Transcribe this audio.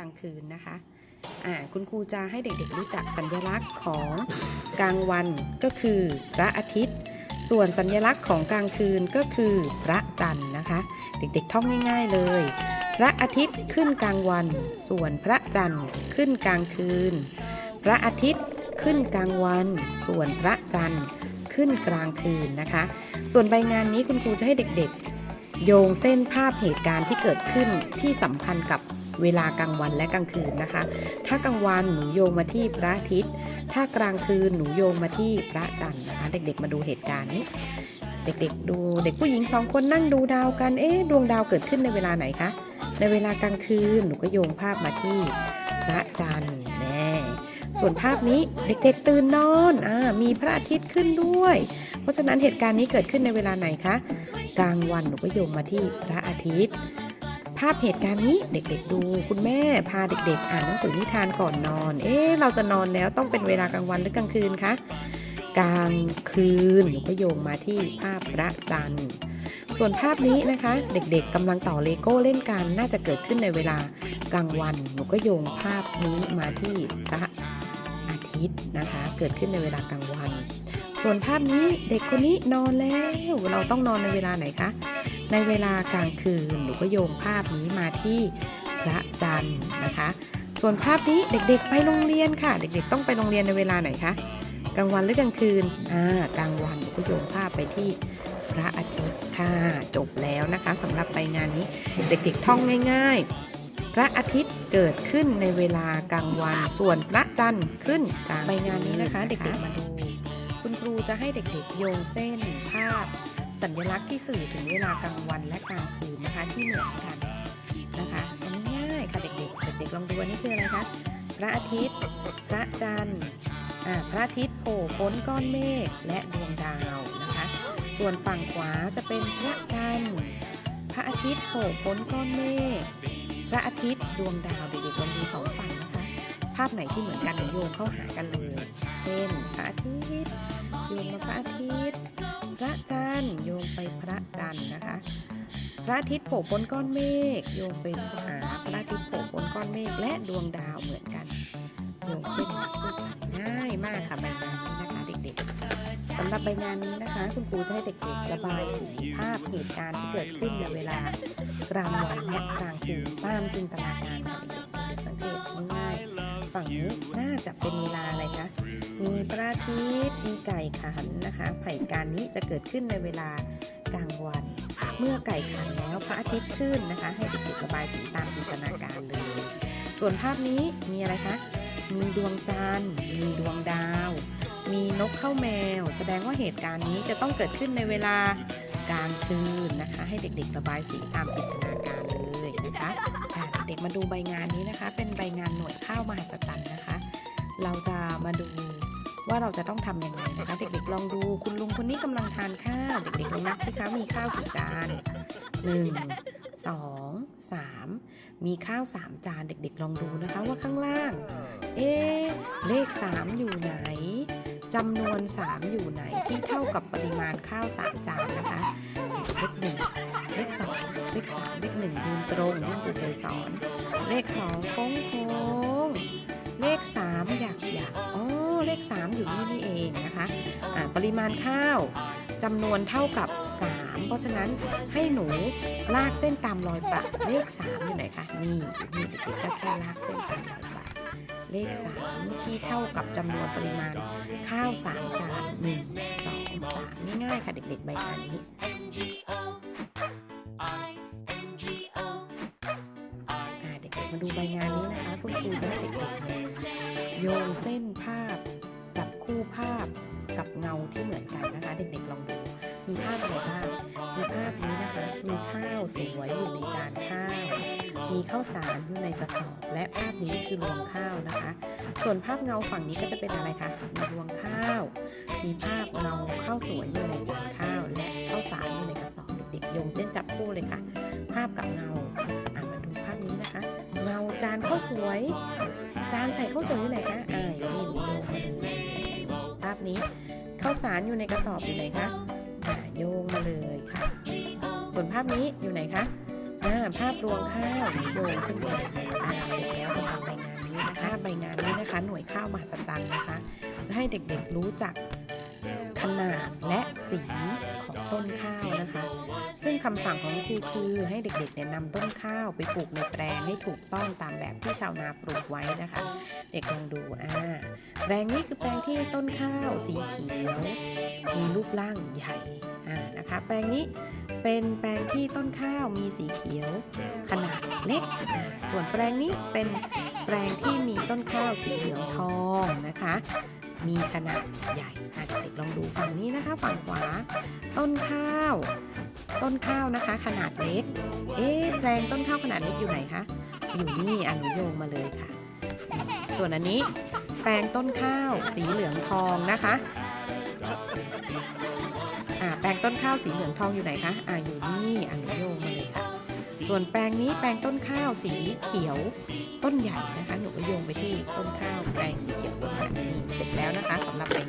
ลางคืนนะคะอ่าคุณครูจะให้เด็กๆรู้จักสัญลักษณ์ของกลางวันก็คือพระอาทิตย์ ส่วนสัญลักษณ์ของกลางคืนก็คือพระจันทร์นะคะ เด็กๆท่องง่าย ๆเลย พระอาทิตย์ขึ้นกลางวัน ส่วนพระจันทร์ขึ้นกลางคืน พระอาทิตย์ขึ้นกลางวัน ส่วนพระจันทร์ขึ้นกลางคืนนะคะ ส่วนใบงานนี้คุณครูจะให้เด็กๆ โยงเส้นภาพเหตุการณ์ที่เกิดขึ้นที่สัมพันธ์กับ เวลากลางวันและกลางคืนนะคะ ถ้ากลางวันหนูโยงมาที่พระอาทิตย์ ถ้ากลางคืนหนูโยงมาที่พระจันทร์นะคะ เด็กๆ มาดูเหตุการณ์นี้ เด็กๆ ดูเด็กผู้หญิงสองคนนั่งดูดาวกัน เอ๊ะดวงดาวเกิดขึ้นในเวลาไหนคะ ในเวลากลางคืนหนูก็โยงภาพมาที่พระจันทร์แน่ส่วนภาพนี้เด็กๆตื่นนอนอ่ามีพระอาทิตย์ขึ้นด้วย เพราะฉะนั้นเหตุการณ์นี้เกิดขึ้นในเวลาไหนคะ กลางวันหนูก็โยงมาที่พระอาทิตย์ ภาพเหตุการณ์นี้เด็กๆดู คุณแม่พาเด็กๆ อ่านหนังสือนิทานก่อนนอน เอ๊ะเราจะนอนแล้วต้องเป็นเวลากลางวันหรือกลางคืนคะกลางคืนหนูก็โยงมาที่ภาพพระจันทร์ส่วนภาพนี้นะคะ เด็กๆกำลังต่อเลโก้เล่นกันน่าจะเกิดขึ้นในเวลากลางวันหนูก็โยงภาพนี้มาที่พระอาทิตย์นะคะ เกิดขึ้นในเวลากลางวัน ส่วนภาพนี้เด็กคนนี้นอนแล้ว เราต้องนอนในเวลาไหนคะ ในเวลากลางคืนหนูก็โยงภาพนี้มาที่พระจันทร์นะคะ ส่วนภาพนี้เด็กๆ ไปโรงเรียนค่ะ เด็กๆ ต้องไปโรงเรียนในเวลาไหนคะกลางวันหรือกลางคืนอ่ากลางวันก็โยงภาพไปที่พระอาทิตย์ค่ะจบแล้วนะคะสำหรับใบงานนี้เด็กๆท่องง่าย ๆ พระอาทิตย์เกิดขึ้นในเวลากลางวันส่วนพระจันทร์ขึ้นกลางใบงานนี้นะคะ เด็กๆมาดู คุณครูจะให้เด็กๆโยงเส้นภาพ สัญลักษณ์ที่สื่อถึงเวลากลางวันและกลางคืนนะคะที่เหมือนกันนะคะง่ายค่ะเด็กๆเด็กๆลองดูนนี้คืออะไรคะพระอาทิตย์ พระจันทร์อ่าพระอาทิตย์โผล่พ้นก้อนเมฆและดวงดาวนะคะ ส่วนฝั่งขวาจะเป็นพระจันทร์พระอาทิตย์โผล่พ้นก้อนเมฆพระอาทิตย์ดวงดาวเด็กๆลองดูสองฝั่งนะคะ ภาพไหนที่เหมือนกันโยงเข้าหากันเลย เช่นพระอาทิตย์โยงมาพระอาทิตย์ พระจันทร์โยงไปพระจันทร์นะคะ พระอาทิตย์โผล่พ้นก้อนเมฆโยงไปหาพระอาทิตย์โผล่พ้นก้อนเมฆและดวงดาวเหมือนกันโยงเส้นคู่กันง่ายมากค่ะใบงานนี้นะคะเด็กๆสำหรับใบงานนี้นะคะ คุณครูจะให้เด็กๆระบายสีภาพเหตุการณ์ที่เกิดขึ้นในเวลากลางวันและกลางคืนตามจินตนาการค่ะเด็กๆเด็กๆสังเกตง่ายๆฝั่งนี้น่าจะเป็นเวลาอะไรคะ มีพระอาทิตย์มีไก่ขันนะคะ ไผ่การนี้จะเกิดขึ้นในเวลากลางวัน เมื่อไก่ขันแล้วพระอาทิตย์ขึ้นนะคะ ให้เด็กๆระบายสีตามจินตนาการเลย ส่วนภาพนี้มีอะไรคะ มีดวงจันทร์มีดวงดาว มีนกเข้าแมว แสดงว่าเหตุการณ์นี้จะต้องเกิดขึ้นในเวลากลางคืนนะคะ ให้เด็กๆระบายสีตามจินตนาการเลยนะคะเด็กมาดูใบงานนี้นะคะ เป็นใบงานหน่วยข้าวมหัศจรรย์นะคะ เราจะมาดู ว่าเราจะต้องทำยังไงนะคะเด็กๆลองดูคุณลุงคนนี้กำลังทานข้าวเด็กๆลองนับสิคะมีข้าวกี่จานหนึ่งสองสามมีข้าวสามจานเด็กๆลองดูนะคะว่าข้างล่าง เอ๊เลข3อยู่ไหนจำนวน 3 อยู่ไหนที่เท่ากับปริมาณข้าว 3 จานนะคะ เลขหนึ่งเลขสองเลขสามเลขหนึ่งยืนตรงที่ครูเคยสอน เลขสองโค้งโค้ง 3 อยู่นี่นี่เองนะคะอ่าปริมาณข้าวจำนวนเท่ากับ 3 เพราะฉะนั้นให้หนูลากเส้นตามรอยปักเลข 3 อยู่ไหนคะนี่นี่เด็กๆก็แค่ลากเส้นตามรอยปักเลข 3 ที่เท่ากับจำนวนปริมาณข้าว 3 จาน 1 2 3 ง่ายๆค่ะเด็กๆใบงานนี้เด็กๆมาดูใบงานนี้นะคะคุณครูจะให้เด็กๆโยงเส้น เงาที่เหมือนกันนะคะ เด็กๆลองดู มีภาพอะไรบ้างมีภาพนี้นะคะ มีข้าวสวยอยู่ในจานข้าว มีข้าวสารอยู่ในกระสอบ และภาพนี้คือรวงข้าวนะคะ ส่วนภาพเงาฝั่งนี้ก็จะเป็นอะไรคะ มีรวงข้าว มีภาพเงาข้าวสวยอยู่ในจานข้าว และข้าวสารอยู่ในกระสอบเด็กๆโยงเส้นจับคู่เลยค่ะ ภาพกับเงาอะมาดูภาพนี้นะคะ เงาจานข้าวสวย จานใส่ข้าวสวยอยู่ไหนคะอ่าอย่างนี่โยงภาพนี้ ข้าวสารอยู่ในกระสอบอยู่ไหนคะอ่าโยงมาเลยค่ะ ส่วนภาพนี้อยู่ไหนคะอ่าภาพรวงข้าวโยงขึ้นไปอาแล้วสำหรับใบงานนี้นะคะใบงานนี้นะคะ หน่วยข้าวมหัศจรรย์นะคะ จะให้เด็กๆรู้จักขนาดและสีของต้นข้าว คะซึ่งคำสั่งของครูคือให้เด็กๆเนี่ยนำต้นข้าวไปปลูกในแปลงให้ถูกต้องตามแบบที่ชาวนาปลูกไว้นะคะ เด็กลองดูอ่าแปลงนี้คือแปลงที่ต้นข้าวสีเขียวมีรูปร่างใหญ่อ่านะคะ แปลงนี้เป็นแปลงที่ต้นข้าวมีสีเขียว ขนาดเล็ก ส่วนแปลงนี้เป็นแปลงที่มีต้นข้าวสีเหลืองทองนะคะ มีขนาดใหญ่เด็กลองดูฝั่งนี้นะคะ ฝั่งขวา ต้นข้าว ต้นข้าวนะคะ ขนาดเล็ก เอ๊ะแปลงต้นข้าวขนาดเล็กอยู่ไหนคะ อยู่นี่อนุโยงมาเลยค่ะ ส่วนอันนี้แปลงต้นข้าวสีเหลืองทองนะคะอ่าแปลงต้นข้าวสีเหลืองทองอยู่ไหนคะอ่าอยู่นี่อนุโยงมาเลยค่ะ ส่วนแปลงนี้แปลงต้นข้าวสีเขียวต้นใหญ่นะคะ หนูก็โยงไปที่ต้นข้าวแปลงสีเขียวต้นนี้เสร็จแล้วนะคะ สำหรับแปลง